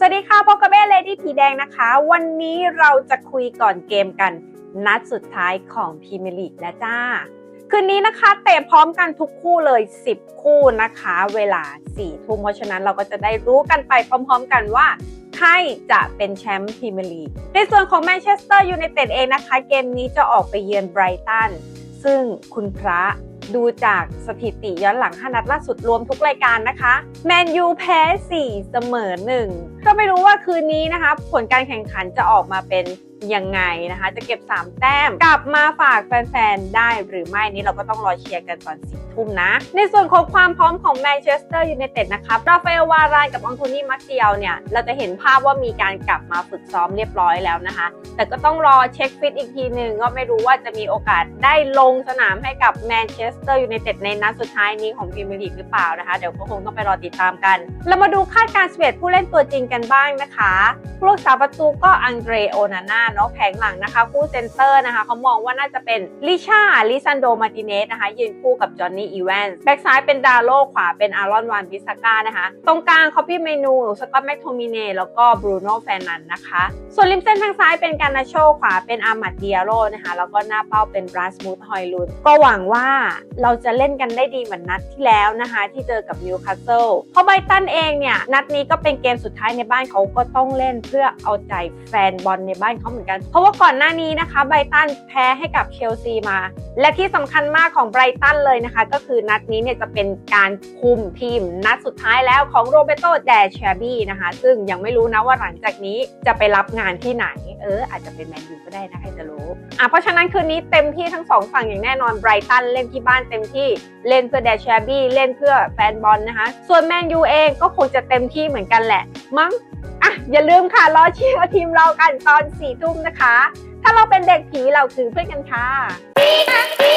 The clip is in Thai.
สวัสดีค่ะพบกับแม่เลดี้ผีแดงนะคะ วันนี้เราจะคุยก่อนเกมกัน นัดสุดท้ายของพรีเมียร์ลีกแล้วจ้า คืนนี้นะคะเตะพร้อมกันทุกคู่เลย 10 คู่นะคะ เวลา4ทุ่มเพราะฉะนั้นเราก็จะได้รู้กันไปพร้อมๆกันว่าใครจะเป็นแชมป์พรีเมียร์ลีกในส่วนของแมนเชสเตอร์ยูไนเต็ดเองนะคะ เกมนี้จะออกไปเยือนไบรตันซึ่งคุณพระ ดูจากสถิติย้อนหลัง 5 นัดล่าสุดรวมทุกรายการนะคะ แมนยูแพ้ 4 เสมอ 1 ก็ไม่รู้ว่าคืนนี้นะคะ ผลการแข่งขันจะออกมาเป็นยังไงนะคะ จะเก็บ 3 แต้ม กลับมาฝากแฟนๆ ได้หรือไม่นี้เราก็ต้องรอเชียร์กันตอนสี่ทุ่มนะ ในส่วนของความพร้อมของแมนเชสเตอร์ยูไนเต็ดนะคะราฟาเอลวารานกับอังโทนี่มาเซียลเนี่ย เราจะเห็นภาพว่ามีการกลับมาฝึกซ้อมเรียบร้อยแล้วนะคะ แต่ก็ต้องรอเช็คฟิตอีกทีหนึ่งก็ไม่รู้ว่าจะมีโอกาสได้ลงสนามให้กับแมนเชสเตอร์ยูไนเต็ดในนัดสุดท้ายนี้ของพรีเมียร์ลีกหรือเปล่านะคะ เดี๋ยวก็คงต้องไปรอติดตามกัน เรามาดูคาดการณ์สเวตผู้เล่นตัวจริงกันบ้างนะคะผู้รักษาประตูก็อังเดรโอนาน่าเนาะแผงหลังนะคะคู่เซนเตอร์นะคะเขามองว่าน่าจะเป็นลิชาลิซันโดมาติเนสนะคะยืนคู่กับจอห์นนี่อีแวนส์แบ็กซ้ายเป็นดาโลขวาเป็นอารอนวานบิสก้านะคะ ตรงกลางคอปปี้เมนูสกอตแมคโทมิเนแล้วก็บรูโน่แฟนนันนะคะ ส่วนริมเส้นทางซ้ายเป็นการนาโชขวาเป็นอามัดเดียโรนะคะแล้วก็หน้าเป้าเป็นบราสมูธฮอยลุนก็หวังว่าเราจะเล่นกันได้ดีเหมือนนัดที่แล้วนะคะ ที่เจอกับนิวคาสเซิลเพราะไบตันเองเนี่ยนัดนี้ก็เป็นเกมสุดท้ายในบ้านเขาก็ต้องเล่นเพื่อเอาใจแฟนบอลในบ้านเขาเหมือนกัน เพราะว่าก่อนหน้านี้นะคะไบรตันแพ้ให้กับเชลซีมา และที่สำคัญมากของไบรตันเลยนะคะ ก็คือนัดนี้เนี่ยจะเป็นการคุมทีมนัดสุดท้ายแล้วของโรเบโตแดเชบี้นะคะ ซึ่งยังไม่รู้นะว่าหลังจากนี้จะไปรับงานที่ไหน เออ อาจจะเป็นแมนยูก็ได้นะใครจะรู้อะเพราะฉะนั้นคืนนี้เต็มที่ทั้งสองฝั่งอย่างแน่นอนไบรตันเล่นที่บ้านเต็มที่เล่นเพื่อแดเชบี้เล่นเพื่อแฟนบอลนะคะ ส่วนแมนยูเองก็คงจะเต็มที่เหมือนกันแหละมั้ง อะอย่าลืมค่ะรอเชียร์ทีมเรากันตอนสี่ทุ่มนะคะ ถ้าเราเป็นเด็กผีเราคือเพื่อนกันค่ะ